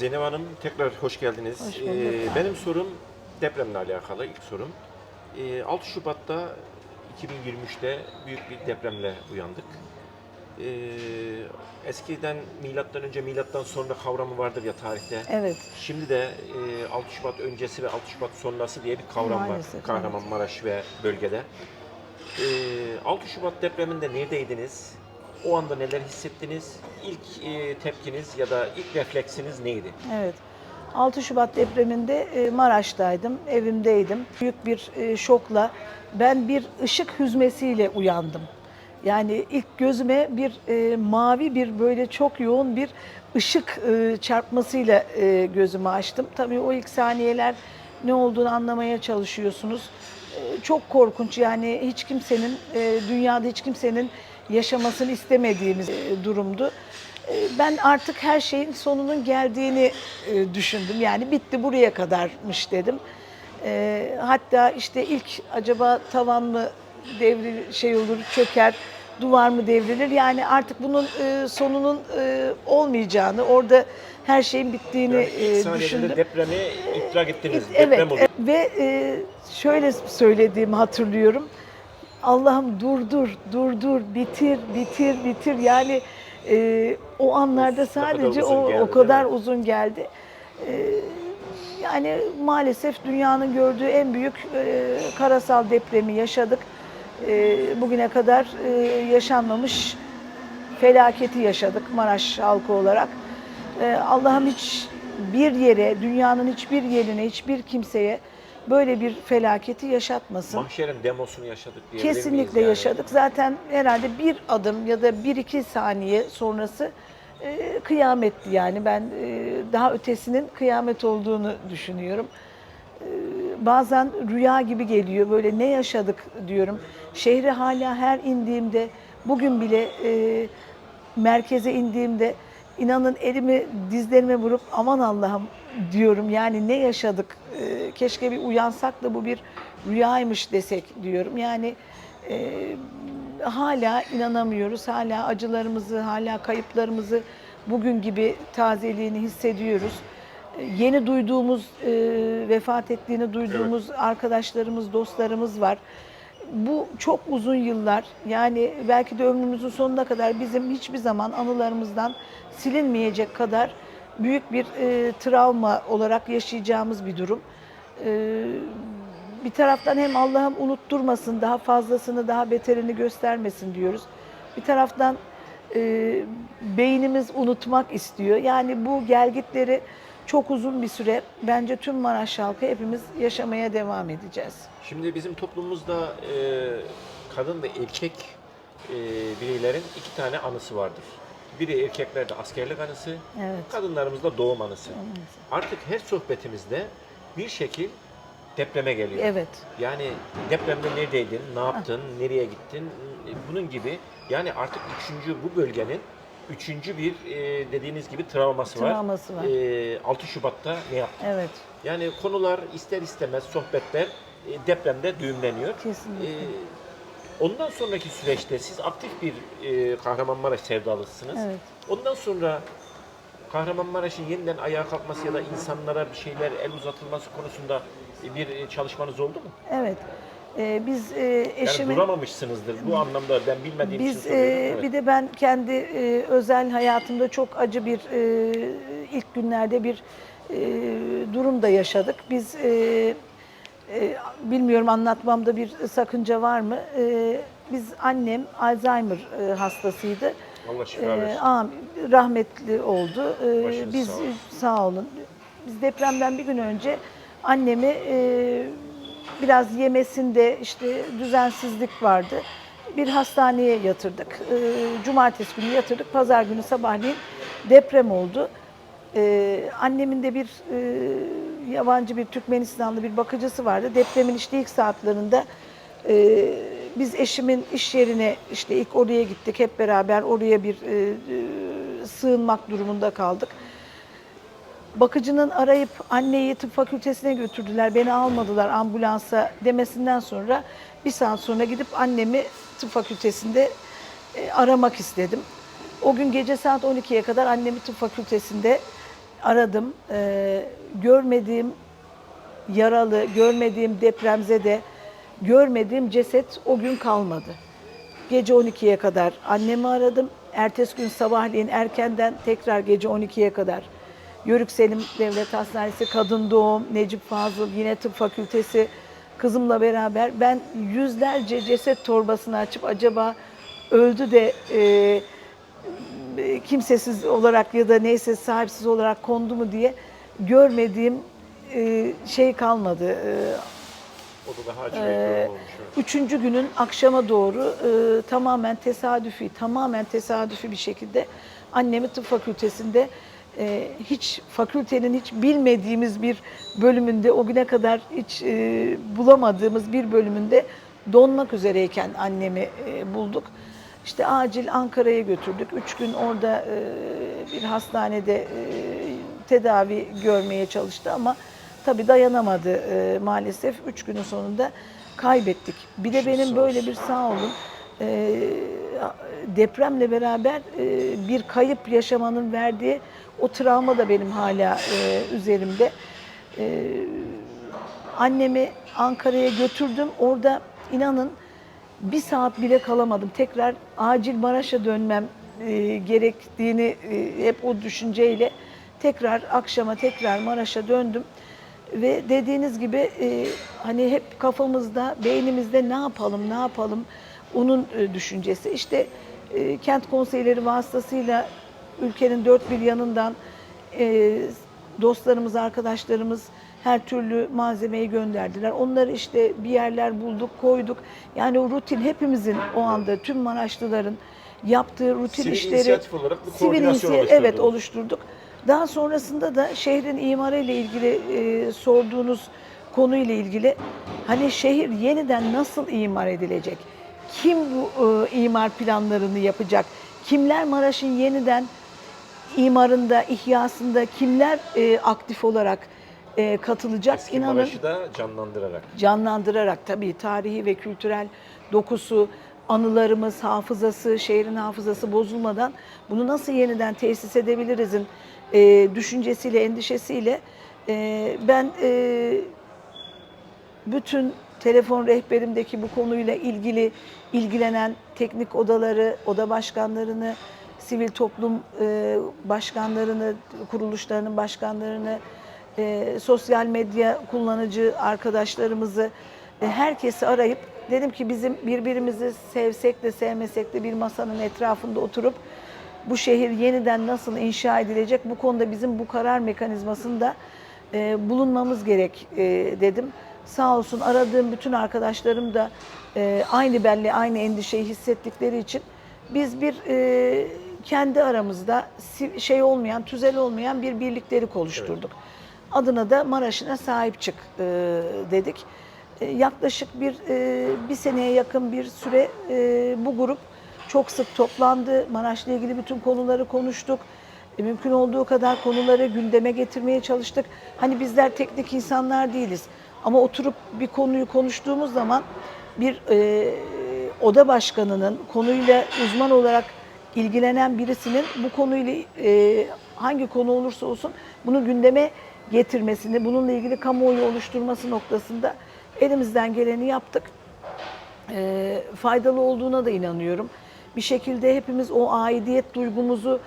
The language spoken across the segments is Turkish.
Zeynep Hanım tekrar hoş geldiniz. Hoş. Ee, benim sorum depremle alakalı ilk sorum. Ee, 6 Şubat'ta 2023'te büyük bir depremle uyandık. Ee, eskiden milattan önce milattan sonra kavramı vardır ya tarihte. Evet. Şimdi de e, 6 Şubat öncesi ve 6 Şubat sonrası diye bir kavram Maalesef, var Kahramanmaraş ve bölgede. Ee, 6 Şubat depreminde neredeydiniz? O anda neler hissettiniz? İlk e, tepkiniz ya da ilk refleksiniz neydi? Evet. 6 Şubat depreminde e, Maraş'taydım, evimdeydim. Büyük bir e, şokla ben bir ışık hüzmesiyle uyandım. Yani ilk gözüme bir e, mavi bir böyle çok yoğun bir ışık e, çarpmasıyla e, gözümü açtım. Tabii o ilk saniyeler ne olduğunu anlamaya çalışıyorsunuz. E, çok korkunç yani hiç kimsenin e, dünyada hiç kimsenin yaşamasını istemediğimiz e, durumdu. E, Ben artık her şeyin sonunun geldiğini e, düşündüm. Yani bitti buraya kadarmış dedim. Hatta işte ilk acaba tavan mı devrilir, şey olur, çöker, duvar mı devrilir? Yani artık bunun sonunun olmayacağını, orada her şeyin bittiğini Yani düşündüm. depremi idrak ettiniz. Evet Deprem oldu. ve şöyle söylediğimi hatırlıyorum. Allah'ım durdur, durdur, bitir, bitir, bitir. Yani e, o anlarda sadece o geldi, o kadar uzun geldi. E, yani maalesef dünyanın gördüğü en büyük e, karasal depremi yaşadık. E, bugüne kadar e, yaşanmamış felaketi yaşadık Maraş halkı olarak. Ee, Allah'ım hiç bir yere, dünyanın hiçbir yerine, hiçbir kimseye böyle bir felaketi yaşatmasın. Mahşerin demosunu yaşadık miyiz Kesinlikle yani? yaşadık. Zaten herhalde bir adım ya da bir iki saniye sonrası e, kıyametti yani. Ben e, daha ötesinin kıyamet olduğunu düşünüyorum. E, bazen rüya gibi geliyor. Böyle ne yaşadık diyorum. Şehre hala her indiğimde, bugün bile e, merkeze indiğimde inanın elimi dizlerime vurup aman Allah'ım diyorum. Yani ne yaşadık? E, keşke bir uyansak da bu bir rüyaymış desek diyorum. Yani e, hala inanamıyoruz. Hala acılarımızı, hala kayıplarımızı bugün gibi tazeliğini hissediyoruz. E, Yeni duyduğumuz, e, vefat ettiğini duyduğumuz arkadaşlarımız, dostlarımız var. Bu çok uzun yıllar yani belki de ömrümüzün sonuna kadar bizim hiçbir zaman anılarımızdan silinmeyecek kadar büyük bir e, travma olarak yaşayacağımız bir durum. E, bir taraftan hem Allah'ım unutturmasın, daha fazlasını, daha beterini göstermesin diyoruz. Bir taraftan e, beynimiz unutmak istiyor. Yani bu gelgitleri çok uzun bir süre bence tüm Maraş halkı hepimiz yaşamaya devam edeceğiz. Şimdi bizim toplumumuzda e, kadın ve erkek e, bireylerin iki tane anısı vardır. Biri erkeklerde askerlik anısı, Evet. kadınlarımızda doğum anısı. Artık her sohbetimizde bir şekil depreme geliyor. Evet. Yani depremde neredeydin, ne yaptın, nereye gittin, bunun gibi. Yani artık üçüncü bu bölgenin üçüncü bir e, dediğiniz gibi travması, Travması var. E, 6 Şubat'ta ne yaptın? Evet. Yani konular ister istemez sohbetler e, depremde düğümleniyor. Kesinlikle. E, ondan sonraki süreçte siz aktif bir e, Kahramanmaraş sevdalısınız. Evet. Ondan sonra Kahramanmaraş'ın yeniden ayağa kalkması ya da insanlara bir şeyler el uzatılması konusunda bir e, çalışmanız oldu mu? Evet. Ee, biz e, Yani eşimin duramamışsınızdır bu anlamda ben bilmediğim Biz için e, Evet. bir de ben kendi e, özel hayatımda çok acı bir e, ilk günlerde bir e, durum da yaşadık. Biz e, e, bilmiyorum anlatmamda bir sakınca var mı? E, biz annem Alzheimer e, hastasıydı. Allah şifa E, versin. am- rahmetli oldu. E, Başınız biz sağ olsun. sağ olun. Biz depremden bir gün önce annemi e, biraz yemesinde işte düzensizlik vardı. Bir hastaneye yatırdık. E, cumartesi günü yatırdık. Pazar günü sabahleyin deprem oldu. E, annemin de bir e, yabancı bir Türkmenistanlı bir bakıcısı vardı. Depremin işte ilk saatlerinde e, biz eşimin iş yerine işte ilk oraya gittik hep beraber oraya bir e, e, sığınmak durumunda kaldık. Bakıcının arayıp anneyi tıp fakültesine götürdüler, beni almadılar ambulansa demesinden sonra bir saat sonra gidip annemi tıp fakültesinde e, aramak istedim. O gün gece saat 12'ye kadar annemi tıp fakültesinde aradım. Ee, görmediğim yaralı, görmediğim depremzede, görmediğim ceset o gün kalmadı. Gece 12'ye kadar annemi aradım. Ertesi gün sabahleyin erkenden tekrar gece 12'ye kadar Yörük Selim Devlet Hastanesi Kadın Doğum, Necip Fazıl, yine tıp fakültesi kızımla beraber ben yüzlerce ceset torbasını açıp acaba öldü de e, e, kimsesiz olarak ya da neyse sahipsiz olarak kondu mu diye görmediğim e, şey kalmadı. E, O da daha Ee, olmuş. Üçüncü günün akşama doğru e, tamamen tesadüfi, tamamen tesadüfi bir şekilde annemi tıp fakültesinde e, hiç fakültenin hiç bilmediğimiz bir bölümünde o güne kadar hiç e, bulamadığımız bir bölümünde donmak üzereyken annemi e, bulduk. İşte acil Ankara'ya götürdük. Üç gün orada e, bir hastanede e, tedavi görmeye çalıştı ama tabii dayanamadı e, maalesef. Üç günün sonunda kaybettik. Bir de benim böyle bir sağ olun e, depremle beraber e, bir kayıp yaşamanın verdiği o travma da benim hala e, üzerimde. E, annemi Ankara'ya götürdüm. Orada inanın bir saat bile kalamadım. Tekrar acil Maraş'a dönmem e, gerektiğini e, hep o düşünceyle tekrar akşama tekrar Maraş'a döndüm. Ve dediğiniz gibi e, hani hep kafamızda, beynimizde ne yapalım, ne yapalım onun e, düşüncesi. İşte e, kent konseyleri vasıtasıyla ülkenin dört bir yanından e, dostlarımız, arkadaşlarımız her türlü malzemeyi gönderdiler. Onları işte bir yerler bulduk, koyduk. Yani o rutin hepimizin o anda tüm Maraşlıların yaptığı rutin Sivil işleri olarak bir sivil inisiyatif- evet oluşturduk. Daha sonrasında da şehrin imarı ile ilgili e, sorduğunuz konuyla ilgili hani şehir yeniden nasıl imar edilecek? Kim bu e, imar planlarını yapacak? Kimler Maraş'ın yeniden imarında, ihyasında kimler e, aktif olarak e, katılacak? Eski İnanın Maraş'ı da canlandırarak. canlandırarak tabii tarihi ve kültürel dokusu, anılarımız, hafızası, şehrin hafızası bozulmadan bunu nasıl yeniden tesis edebilirizin e, düşüncesiyle, endişesiyle e, ben e, bütün telefon rehberimdeki bu konuyla ilgili ilgilenen teknik odaları, oda başkanlarını, sivil toplum e, başkanlarını, kuruluşlarının başkanlarını, e, sosyal medya kullanıcı arkadaşlarımızı, e, herkesi arayıp dedim ki bizim birbirimizi sevsek de sevmesek de bir masanın etrafında oturup bu şehir yeniden nasıl inşa edilecek bu konuda bizim bu karar mekanizmasında e, bulunmamız gerek e, dedim. Sağ olsun aradığım bütün arkadaşlarım da e, aynı benle aynı endişeyi hissettikleri için biz bir e, kendi aramızda şey olmayan, tüzel olmayan bir birlikleri oluşturduk. Adına da Maraş'ına sahip çık e, dedik. E, yaklaşık bir e, bir seneye yakın bir süre e, bu grup çok sık toplandı. Maraş'la ilgili bütün konuları konuştuk. E, mümkün olduğu kadar konuları gündeme getirmeye çalıştık. Hani bizler teknik insanlar değiliz. Ama oturup bir konuyu konuştuğumuz zaman bir e, oda başkanının konuyla uzman olarak ilgilenen birisinin bu konuyla e, hangi konu olursa olsun bunu gündeme getirmesini, bununla ilgili kamuoyu oluşturması noktasında elimizden geleni yaptık e, faydalı olduğuna da inanıyorum. Bir şekilde hepimiz o aidiyet duygumuzu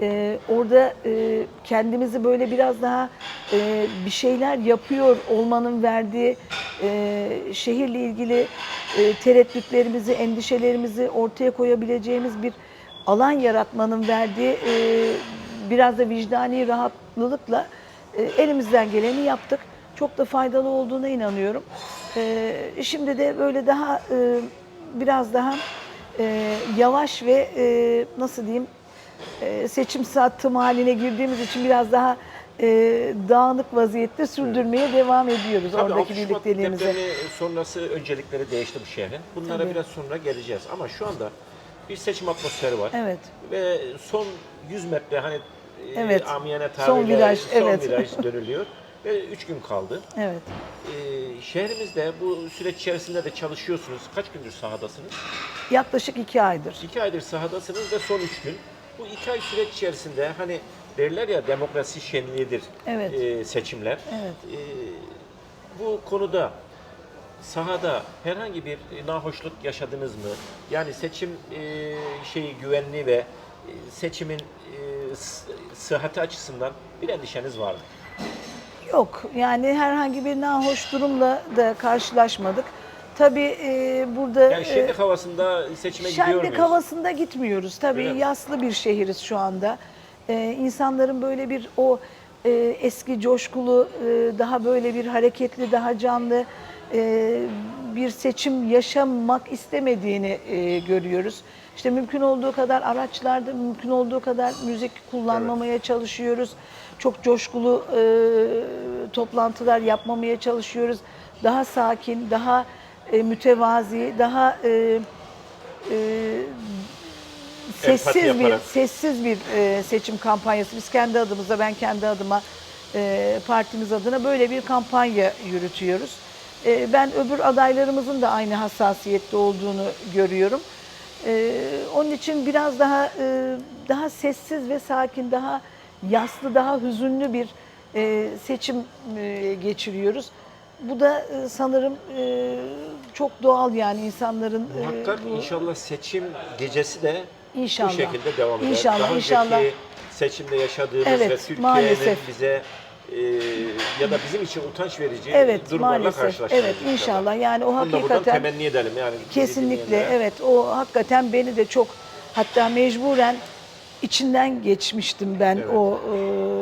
e, orada e, kendimizi böyle biraz daha e, bir şeyler yapıyor olmanın verdiği e, şehirle ilgili e, tereddütlerimizi, endişelerimizi ortaya koyabileceğimiz bir alan yaratmanın verdiği e, biraz da vicdani rahatlıkla e, elimizden geleni yaptık. Çok da faydalı olduğuna inanıyorum. E, şimdi de böyle daha e, biraz daha e, yavaş ve e, nasıl diyeyim e, seçim sattım haline girdiğimiz için biraz daha e, dağınık vaziyette sürdürmeye devam ediyoruz Tabii oradaki 6 Şubat birlikteliğimizi. depremi sonrası öncelikleri değişti bu şehrin. Bunlara Tabii. biraz sonra geleceğiz. Ama şu anda bir seçim atmosferi var. Evet. Ve son 100 metre hani e, Evet. amiyane Son tabirle viraj, son evet. viraj dönülüyor. Ve 3 gün kaldı. Evet. Ee, şehrimizde bu süreç içerisinde de çalışıyorsunuz. Kaç gündür sahadasınız? Yaklaşık iki aydır. İki aydır sahadasınız ve son üç gün. Bu iki ay süreç içerisinde hani derler ya demokrasi şenliğidir Evet. e, seçimler. Evet. E, bu konuda sahada herhangi bir nahoşluk yaşadınız mı? Yani seçim e, şeyi güvenliği ve e, seçimin e, sıhhati açısından bir endişeniz var mı? Yok yani herhangi bir nahoş durumla da karşılaşmadık. Tabii e, burada Yani e, şenlik havasında seçime gidiyor şenlik muyuz? havasında gitmiyoruz. Tabii Öyle mi? yaslı bir şehiriz şu anda. E, insanların böyle bir o e, eski coşkulu, e, daha böyle bir hareketli, daha canlı e, bir seçim yaşamak istemediğini e, görüyoruz. İşte mümkün olduğu kadar araçlarda, mümkün olduğu kadar müzik kullanmamaya çalışıyoruz. Çok coşkulu e, toplantılar yapmamaya çalışıyoruz. Daha sakin, daha e, mütevazi, daha e, e, sessiz bir sessiz bir e, seçim kampanyası. Biz kendi adımıza, ben kendi adıma e, partimiz adına böyle bir kampanya yürütüyoruz. E, ben öbür adaylarımızın da aynı hassasiyette olduğunu görüyorum. E, onun için biraz daha e, daha sessiz ve sakin, daha yaslı, daha hüzünlü bir e, seçim e, geçiriyoruz. Bu da e, sanırım e, çok doğal yani insanların e, Muhakkak bu- inşallah seçim gecesi de İnşallah. bu şekilde devam eder. İnşallah, Daha inşallah. önceki seçimde yaşadığımız Evet, ve Türkiye'nin maalesef. bize e, ya da bizim için utanç verici Evet durumlarla maalesef. Evet inşallah. Yani o Bunu da hakikaten temenni edelim yani. kesinlikle evet o hakikaten beni de çok hatta mecburen içinden geçmiştim ben Evet. o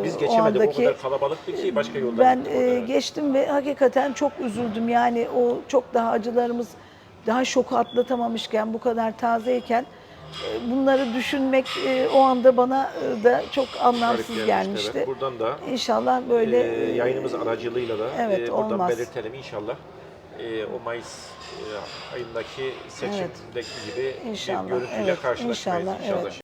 e, Biz o geçemedik o andaki kadar kalabalıktı ki başka yoldan ben e, evet. geçtim ve hakikaten çok üzüldüm. Yani o çok daha acılarımız daha şoku atlatamamışken bu kadar tazeyken bunları düşünmek e, o anda bana e, da çok anlamsız gelmişti. Evet. Buradan da İnşallah böyle e, yayınımız aracılığıyla da evet, e, buradan olmaz. belirtelim inşallah. E, o Mayıs e, ayındaki seçimdeki gibi İnşallah, bir görüntüyle evet, karşılaşmayız inşallah, inşallah. evet.